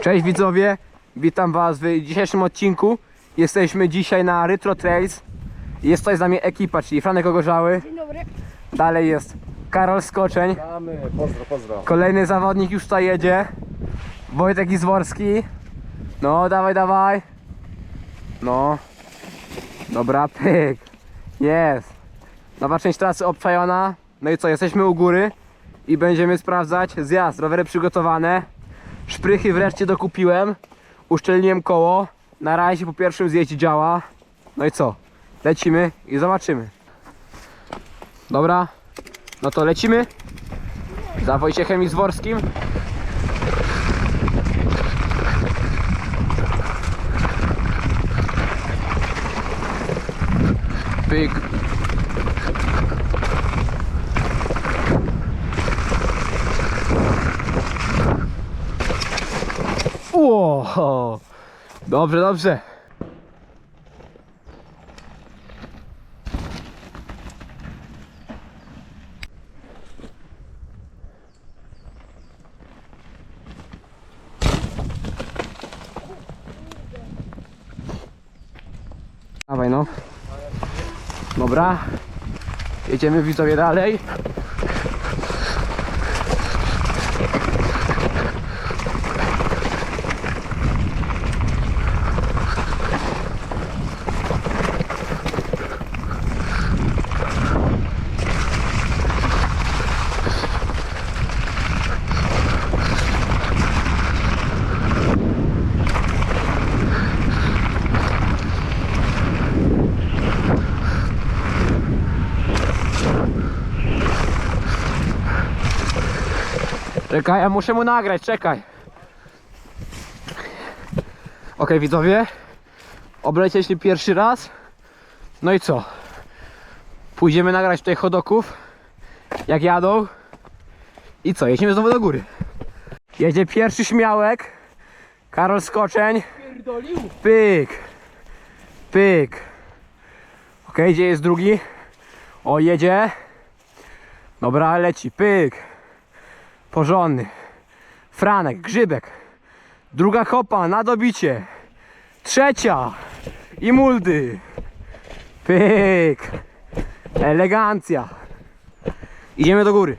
Cześć widzowie, witam was w dzisiejszym odcinku. Jesteśmy dzisiaj na Retro Trails. Jest tutaj z nami ekipa, czyli Franek Ogorzały. Dzień dobry. Dalej jest Karol Skoczeń. Mamy, pozdro, pozdro. Kolejny zawodnik już tutaj jedzie. Wojtek Izworski. No, dawaj, dawaj. No. Dobra, pyk. Jest. Nowa część trasy obczajona. No i co, jesteśmy u góry i będziemy sprawdzać zjazd. Rowery przygotowane. Szprychy wreszcie dokupiłem. Uszczelniłem koło. Na razie po pierwszym zjeździe działa. No i co? Lecimy i zobaczymy. Dobra. No to lecimy. Za Wojciechem Izworskim. Pyk. Ło! Dobrze, dobrze. Dawaj no. Dobra. Jedziemy widzowie dalej. Czekaj, ja muszę mu nagrać, czekaj. Okej widzowie. Oblecieliśmy pierwszy raz. No i co? Pójdziemy nagrać tutaj hodoków. Jak jadą. I co? Jedziemy znowu do góry. Jedzie pierwszy śmiałek. Karol Skoczeń. Pyk. Pyk. Okej, gdzie jest drugi? O, jedzie. Dobra, leci. Pyk. Porządny. Franek, grzybek. Druga kopa na dobicie. Trzecia. I muldy. Pyk. Elegancja. Idziemy do góry.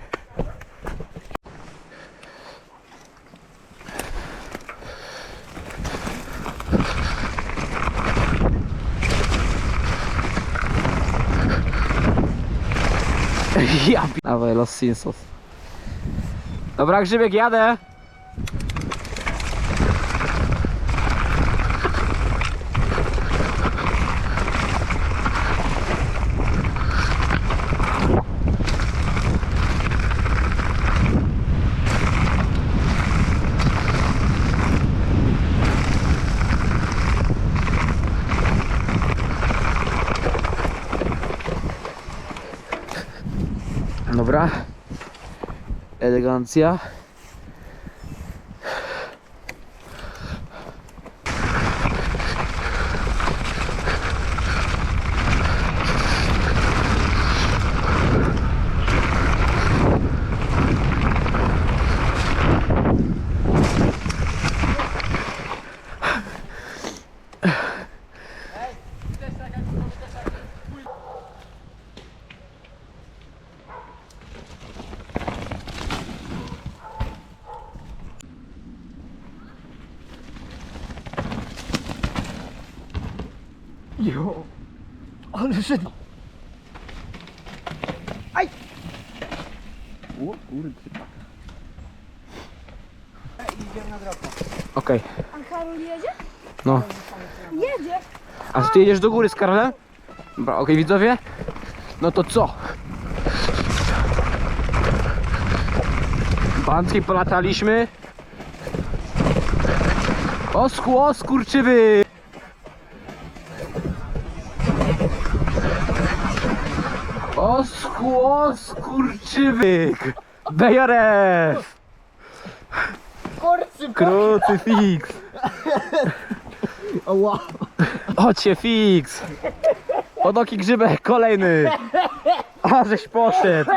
Ja Dawaj, Los Sinsos. Dobra, Grzybek, jadę. Dobra. Elegancja. Jo. Ale szedł. Aj! O kurde. Okej, A Karol jedzie? no. Jedzie. A ty jedziesz do góry z Karolem? Dobra, okej widzowie? No to co? Pancki polataliśmy. Oskło, skurczywy! Oskło, skurczywyk! Bejorew! Korcy. Krucyfiks! Ła. Chodźcie, fix! Podoki grzybek, kolejny! A, żeś poszedł!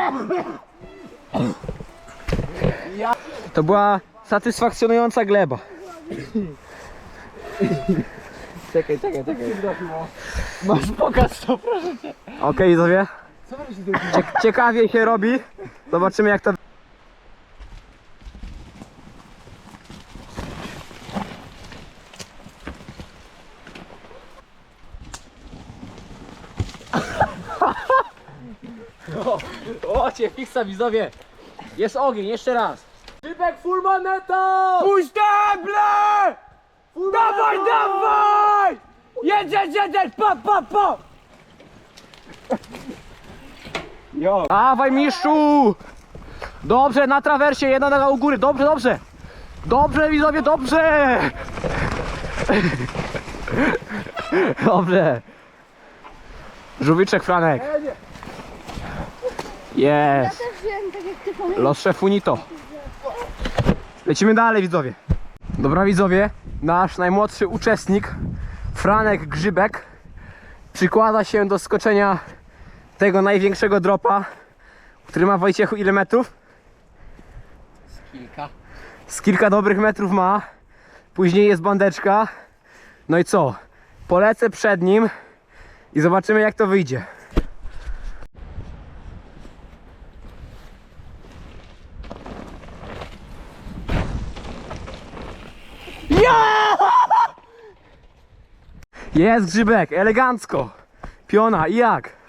To była satysfakcjonująca gleba. Czekaj, czekaj, czekaj. Masz pokaz to, proszę cię. Okej, widzowie. Cie- ciekawie się robi. Zobaczymy jak to... O, cię fiksa widzowie. Jest ogień, jeszcze raz. Szybek full maneta! Puść table! Dawaj, dawaj! Jedź, jedź, jedź, jedź, pa, pa, pa! Jo. Dawaj, mistrzu! Dobrze, na trawersie, jedna noga u góry, dobrze, dobrze! Dobrze, widzowie, dobrze! Dobrze. Żółwiczek Franek. Ja Jest. też wiem, tak jak ty powiedziałeś. Los szefunito. Lecimy dalej, widzowie. Dobra, widzowie, nasz najmłodszy uczestnik, Franek Grzybek, przykłada się do skoczenia tego największego dropa, który ma Wojciechu ile metrów? Kilka. Z kilka dobrych metrów ma. Później jest bandeczka. No i co? Polecę przed nim i zobaczymy jak to wyjdzie. Jest grzybek, elegancko. Piona i jak?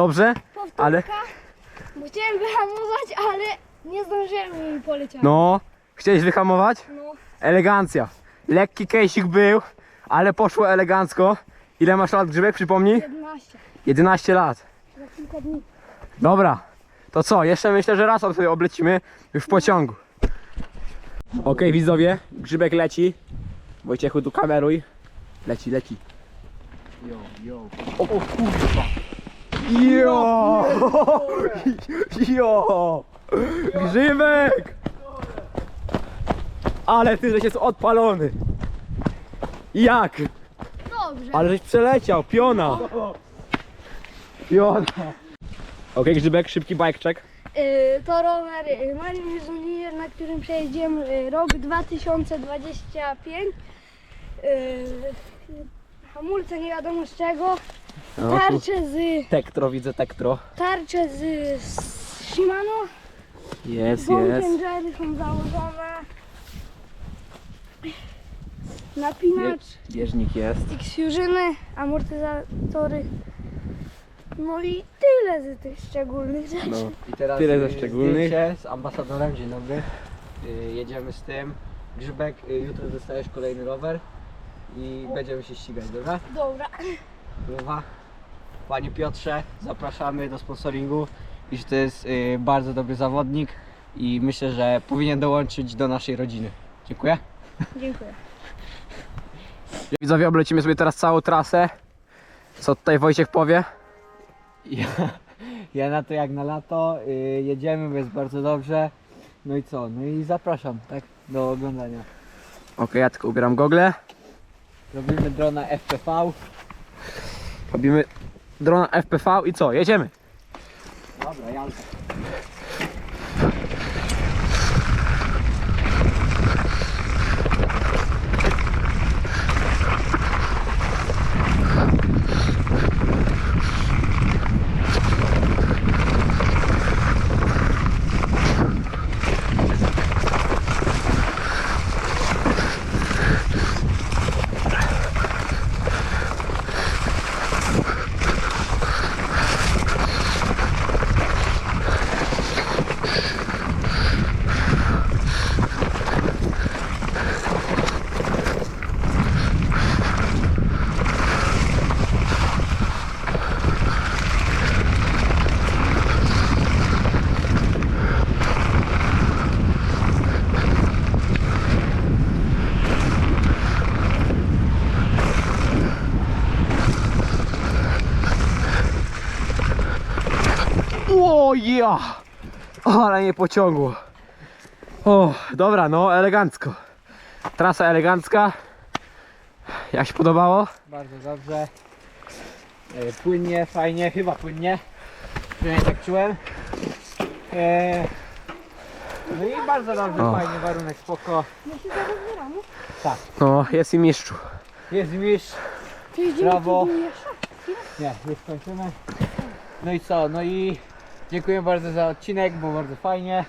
Dobrze. Powtórka. Ale Bo chciałem wyhamować, ale nie zdążyłem i poleciałem. no, chciałeś wyhamować? No. Elegancja. Lekki kejsik był, ale poszło elegancko. Ile masz lat grzybek, przypomnij? 11. 11 lat. Za kilka dni. Dobra. To co? Jeszcze myślę, że raz sobie oblecimy już w pociągu. Okej, widzowie, grzybek leci. Wojciechu, tu kameruj. Leci, leci. Jo, jo. O, o kurwa. Jo! Jo! Grzybek! Ale ty, żeś jest odpalony. Jak? Dobrze. Ale żeś przeleciał, piona. Piona. Okej, Grzybek, szybki bike check. Y, to rower y, Marine Junior, na którym przejedziemy y, rok 2025. Y, hamulce nie wiadomo z czego. No, tu Tarcze z, tektro, widzę tektro. tarcze z, z Shimano. Jest, Bąkiem Jerry są założone. Napinacz, Bieżnik jest. X-Fusiony, amortyzatory. No i tyle z tych szczególnych rzeczy. No. I teraz Tyle ze y, szczególnych. zdjęcie z ambasadorem, dzień dobry. Y, jedziemy z tym. Grzybek, y, jutro dostajesz kolejny rower i będziemy się ścigać, dobra? Dobra. Dobra. Panie Piotrze, zapraszamy do sponsoringu. I że to jest y, bardzo dobry zawodnik i myślę, że powinien dołączyć do naszej rodziny. Dziękuję. Dziękuję. Widzowie, oblecimy sobie teraz całą trasę. Co tutaj Wojciech powie? Ja, ja na to jak na lato y, jedziemy, bo jest bardzo dobrze. No i co? No i zapraszam, tak? Do oglądania. Okej, ja tylko ubieram gogle. Robimy drona FPV. Robimy drona FPV i co? Jedziemy. Dobra, jazda. O ja! Ale nie pociągło. O, dobra, no elegancko. Trasa elegancka. Jak się podobało? Bardzo dobrze. E, Płynnie, fajnie, chyba płynnie. Przynajmniej tak czułem. E, No i bardzo dobrze, O. fajnie, warunek spoko. Tak. No, jest i mistrzu. Jest mistrz. Brawo. jeszcze? Nie, już kończymy. No i co? No i dziękuję bardzo za odcinek, było bardzo fajnie.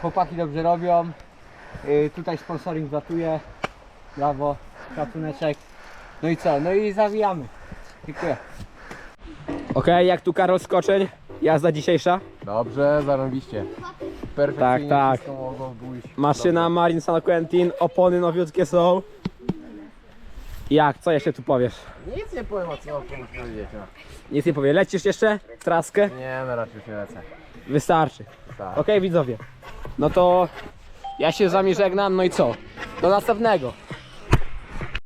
Chłopaki dobrze robią. Yy, tutaj sponsoring zatuje. Brawo, szacuneczek. No i co? No i zawijamy. Dziękuję. Okej, jak tu Karol Skoczeń? Jazda dzisiejsza. Dobrze, zarąbiście. Perfekcyjnie Tak, tak. wszystko mogło pójść. Maszyna Marin San Quentin, opony nowiutkie są. Jak? Co jeszcze tu powiesz? Nic nie powiem, a co mam powiedzieć. No. Nic nie powie. Lecisz jeszcze? w Traskę? Nie, no raczej nie lecę. Wystarczy. Tak. Okej widzowie. No to ja się z wami żegnam, no i co? Do następnego.